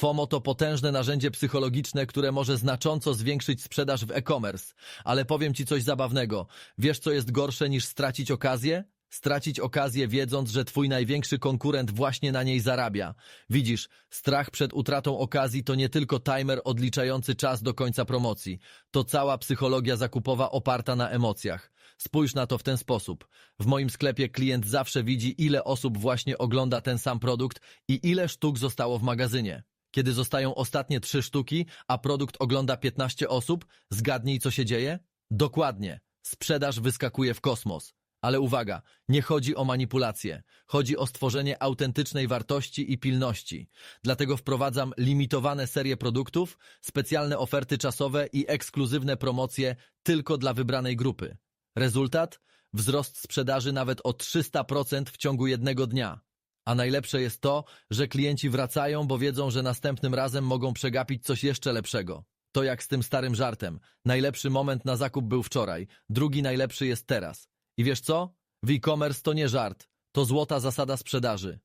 FOMO to potężne narzędzie psychologiczne, które może znacząco zwiększyć sprzedaż w e-commerce. Ale powiem ci coś zabawnego. Wiesz, co jest gorsze niż stracić okazję? Stracić okazję wiedząc, że twój największy konkurent właśnie na niej zarabia. Widzisz, strach przed utratą okazji to nie tylko timer odliczający czas do końca promocji. To cała psychologia zakupowa oparta na emocjach. Spójrz na to w ten sposób. W moim sklepie klient zawsze widzi, ile osób właśnie ogląda ten sam produkt i ile sztuk zostało w magazynie. Kiedy zostają ostatnie trzy sztuki, a produkt ogląda 15 osób, zgadnij, co się dzieje? Dokładnie. Sprzedaż wyskakuje w kosmos. Ale uwaga, nie chodzi o manipulację. Chodzi o stworzenie autentycznej wartości i pilności. Dlatego wprowadzam limitowane serie produktów, specjalne oferty czasowe i ekskluzywne promocje tylko dla wybranej grupy. Rezultat? Wzrost sprzedaży nawet o 300% w ciągu jednego dnia. A najlepsze jest to, że klienci wracają, bo wiedzą, że następnym razem mogą przegapić coś jeszcze lepszego. To jak z tym starym żartem. Najlepszy moment na zakup był wczoraj, drugi najlepszy jest teraz. I wiesz co? W e-commerce to nie żart, to złota zasada sprzedaży.